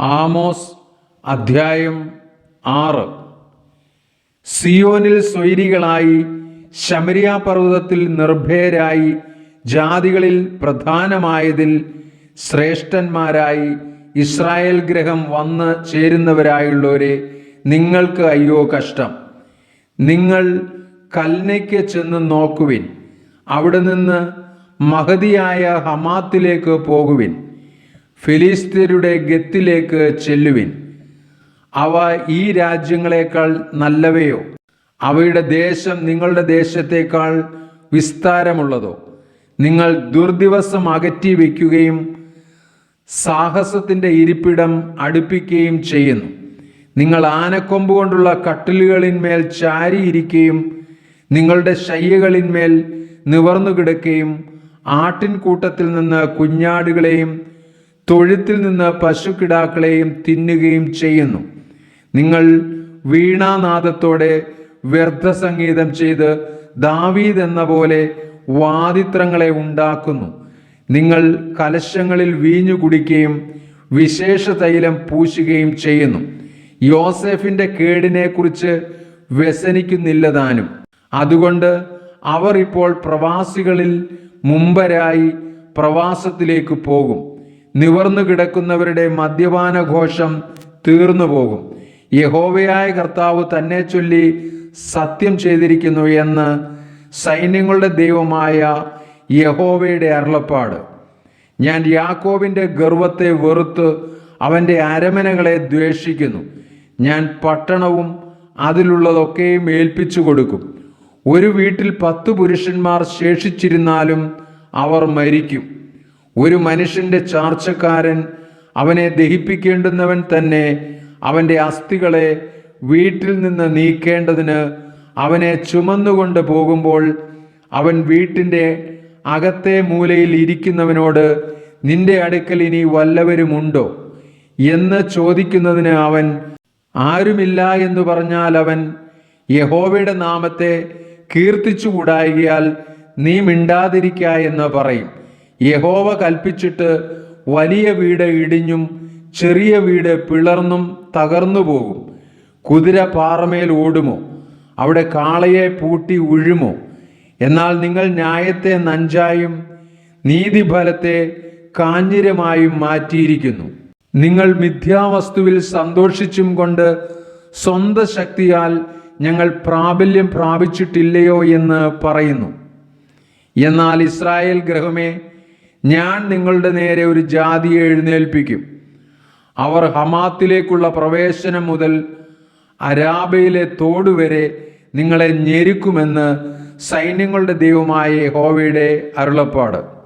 Amos അധ്യായം ആറ്. സിയോനിൽ സ്വൈരികളായി ശമരിയ പർവതത്തിൽ നിർഭയരായി ജാതികളിൽ പ്രധാനമായതിൽ ശ്രേഷ്ഠന്മാരായി ഇസ്രായേൽ ഗ്രഹം വന്ന് ചേരുന്നവരായുള്ളവരെ നിങ്ങൾക്ക് അയ്യോ കഷ്ടം. നിങ്ങൾ കൽനയ്ക്ക് ചെന്ന് നോക്കുവിൻ. അവിടെ നിന്ന് മഹതിയായ ഹമാത്തിലേക്ക് പോകുവിൻ. ഫിലിസ്തീനരുടെ ഗത്തിലേക്ക് ചെല്ലുവിൻ. അവ ഈ രാജ്യങ്ങളെക്കാൾ നല്ലവയോ? അവയുടെ ദേശം നിങ്ങളുടെ ദേശത്തേക്കാൾ വിസ്താരമുള്ളതോ? നിങ്ങൾ ദുർദിവസം അകറ്റി വയ്ക്കുകയും സാഹസത്തിന്റെ ഇരിപ്പിടം അടുപ്പിക്കുകയും ചെയ്യുന്നു. നിങ്ങൾ ആനക്കൊമ്പ് കൊണ്ടുള്ള കട്ടിലുകളിന്മേൽ ചാരിയിരിക്കുകയും നിങ്ങളുടെ ശയ്യകളിന്മേൽ നിവർന്നു കിടക്കുകയും ആട്ടിൻകൂട്ടത്തിൽ നിന്ന് കുഞ്ഞാടുകളെയും തൊഴുത്തിൽ നിന്ന് പശുക്കിടാക്കളെയും തിന്നുകയും ചെയ്യുന്നു. നിങ്ങൾ വീണാനാദത്തോടെ വ്യർത്ഥ സംഗീതം ചെയ്ത് ദാവീദ് എന്ന പോലെ വാദിത്രങ്ങളെ ഉണ്ടാക്കുന്നു. നിങ്ങൾ കലശങ്ങളിൽ വീഞ്ഞു കുടിക്കുകയും വിശേഷ തൈലം പൂശുകയും ചെയ്യുന്നു. യോസെഫിന്റെ കേടിനെ കുറിച്ച് വ്യസനിക്കുന്നില്ല താനും അതുകൊണ്ട് അവർ ഇപ്പോൾ പ്രവാസികളിൽ മുമ്പരായി പ്രവാസത്തിലേക്ക് പോകും. നിവർന്നു കിടക്കുന്നവരുടെ മദ്യപാന ഘോഷം തീർന്നു പോകും യഹോവയായ കർത്താവ് തന്നെ ചൊല്ലി സത്യം ചെയ്തിരിക്കുന്നു എന്ന് സൈന്യങ്ങളുടെ ദൈവമായ യഹോവയുടെ അരുളപ്പാട്. ഞാൻ യാക്കോവിന്റെ ഗർവത്തെ വെറുത്ത് അവന്റെ അരമനകളെ ദ്വേഷിക്കുന്നു. ഞാൻ പട്ടണവും അതിലുള്ളതൊക്കെയും ഏൽപ്പിച്ചു കൊടുക്കും. ഒരു വീട്ടിൽ പത്ത് പുരുഷന്മാർ ശേഷിച്ചിരുന്നാലും അവർ മരിക്കും. ഒരു മനുഷ്യന്റെ ചാർച്ചക്കാരൻ അവനെ ദഹിപ്പിക്കേണ്ടുന്നവൻ തന്നെ അവന്റെ അസ്ഥികളെ വീട്ടിൽ നിന്ന് നീക്കേണ്ടതിന് അവനെ ചുമന്നുകൊണ്ട് പോകുമ്പോൾ അവൻ വീട്ടിന്റെ അകത്തെ മൂലയിൽ ഇരിക്കുന്നവനോട് നിന്റെ അടുക്കൽ ഇനി വല്ലവരുമുണ്ടോ? എന്ന് ചോദിക്കുന്നതിന് അവൻ ആരുമില്ല എന്ന് പറഞ്ഞാൽ അവൻ യഹോവയുടെ നാമത്തെ കീർത്തിച്ചുകൂടായികയാൽ നീ മിണ്ടാതിരിക്ക എന്ന് പറയും. യഹോവ കൽപ്പിച്ചിട്ട് വലിയ വീട് ഇടിഞ്ഞും ചെറിയ വീട് പിളർന്നും തകർന്നു പോകും. കുതിര പാറമേൽ ഓടുമോ? അവിടെ കാളയെ പൂട്ടി ഉഴുമോ? എന്നാൽ നിങ്ങൾ ന്യായത്തെ നഞ്ചായും നീതിഫലത്തെ കാഞ്ഞിരമായും മാറ്റിയിരിക്കുന്നു. നിങ്ങൾ മിഥ്യാവസ്തുവിൽ സന്തോഷിച്ചും കൊണ്ട് സ്വന്ത ശക്തിയാൽ ഞങ്ങൾ പ്രാബല്യം പ്രാപിച്ചിട്ടില്ലയോ എന്ന് പറയുന്നു. എന്നാൽ ഇസ്രായേൽ ഗ്രഹമേ ഞാൻ നിങ്ങളുടെ നേരെ ഒരു ജാതിയെ എഴുന്നേൽപ്പിക്കും. അവർ ഹമാത്തിലേക്കുള്ള പ്രവേശനം മുതൽ അരാബയിലെ തോട് വരെ നിങ്ങളെ ഞെരുക്കുമെന്ന് സൈന്യങ്ങളുടെ ദൈവമായ ഹോവയുടെ അരുളപ്പാട്.